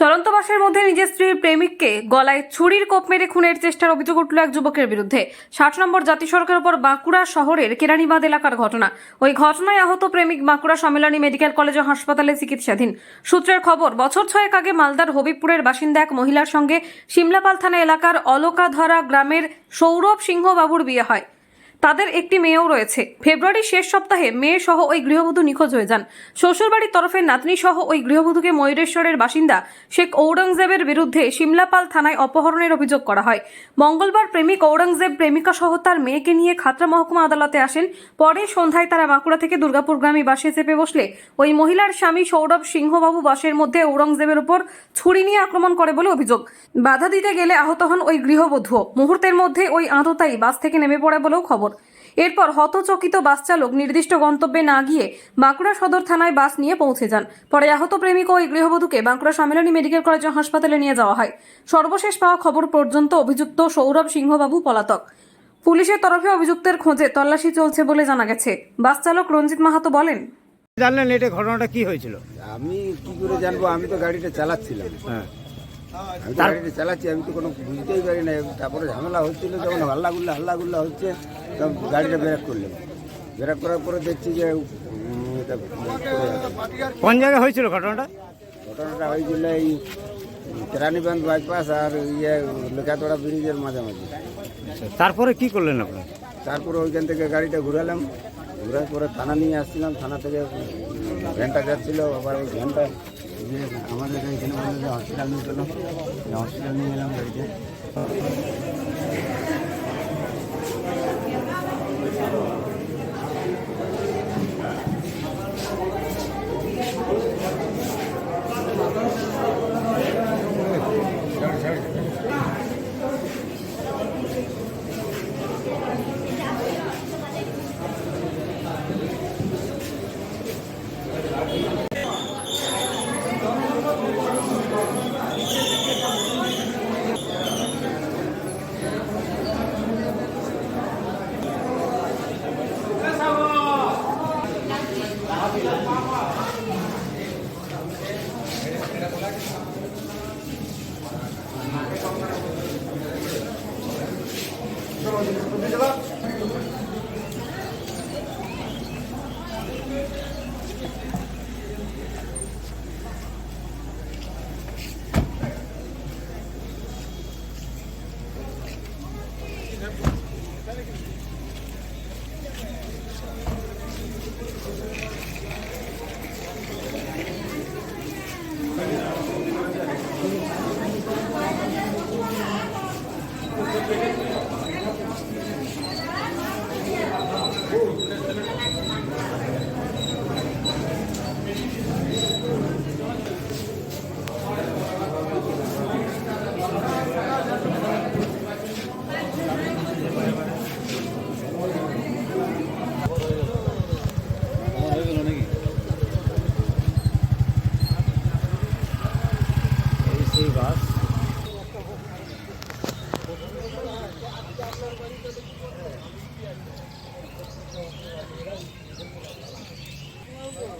চলন্ত বাসের মধ্যে নিজের স্ত্রীর প্রেমিককে গলায় ছুরির কোপ মেরে খুনের চেষ্টার অভিযোগ উঠল এক যুবকের বিরুদ্ধে। ষাট নম্বর জাতীয় সড়কের উপর বাঁকুড়া শহরের কেরানীবাদ এলাকার ঘটনা। ওই ঘটনায় আহত প্রেমিক বাঁকুড়া সম্মেলনী মেডিকেল কলেজ ও হাসপাতালে চিকিৎসাধীন। সূত্রের খবর, বছর ছয়েক আগে মালদার হবিবপুরের বাসিন্দা এক মহিলার সঙ্গে সিমলাপাল থানা এলাকার অলকাধরা গ্রামের সৌরভ সিংহবাবুর বিয়ে হয়। তাদের একটি মেয়েও রয়েছে। ফেব্রুয়ারির শেষ সপ্তাহে মেয়ে সহ ওই গৃহবধূ নিখোঁজ হয়ে যান। শ্বশুরবাড়ির তরফে নাতনি সহ ওই গৃহবধূকে ময়ূরেশ্বরের বাসিন্দা শেখ ঔরঙ্গজেবের বিরুদ্ধে সিমলাপাল থানায় অপহরণের অভিযোগ করা হয়। মঙ্গলবার প্রেমিক ঔরঙ্গজেব প্রেমিকা সহ তার মেয়েকে নিয়ে খাতড়া মহকুমা আদালতে আসেন। পরে সন্ধ্যায় তারা বাঁকুড়া থেকে দুর্গাপুরগ্রামী বাসে চেপে বসলে ওই মহিলার স্বামী সৌরভ সিংহবাবু বাসের মধ্যে ঔরঙ্গজেবের উপর ছুরি নিয়ে আক্রমণ করে বলে অভিযোগ। বাধা দিতে গেলে আহত হন ওই গৃহবধূ মুহূর্তের মধ্যে ওই আততায়ী বাস থেকে নেমে পড়ে বলেও খবর। এরপর হতচকিত বাস চালক নির্দিষ্ট গন্তব্যে না গিয়ে বাঁকুড়া সদর থানায় বাস নিয়ে পৌঁছে যান। পরে আহত প্রেমিক ও ওই গৃহবধূকে বাঁকুড়া সম্মেলনী মেডিকেল কলেজ ও হাসপাতালে নিয়ে যাওয়া হয়। সর্বশেষ পাওয়া খবর পর্যন্ত অভিযুক্ত সৌরভ সিংহবাবু পলাতক। পুলিশের তরফে অভিযুক্তের খোঁজে তল্লাশি চলছে বলে জানা গেছে। বাস চালক রঞ্জিত মাহাতো বলেন জানলেন এটা ঘটনাটা কি হয়েছিল? আমি কি করে জানব? আমি তো গাড়িটা চালাচ্ছিলাম। হ্যাঁ। আমি তো গাড়িটা চালাচ্ছি আমি তো কোনো বুঝতেই পারি না। তারপরে ঝামেলা হচ্ছিল যখন হাল্লা গুল্লা হাল্লা গুল্লা হচ্ছে তখন গাড়িটা ব্রেক করলাম ব্রেক করার পরে দেখছি যে। কোন জায়গায় হয়েছিল ঘটনাটা? ঘটনাটা হয়েছিল এই কেরানীগঞ্জ বাইপাস আর ইয়ে লেখাতড়া ব্রিজের মাঝামাঝি। আচ্ছা, তারপরে কি করলেন আপনার তারপরে ওইখান থেকে গাড়িটা ঘুরালাম। ঘুরার পরে থানা নিয়ে আসছিলাম থানা থেকে ভ্যানটা যাচ্ছিল, আবার ওই ঘণ্টা যে আমাদের এখানে হসপিটাল নিয়ে গেলাম হসপিটাল নিয়ে গেলাম গাড়িতে এই সেই বাস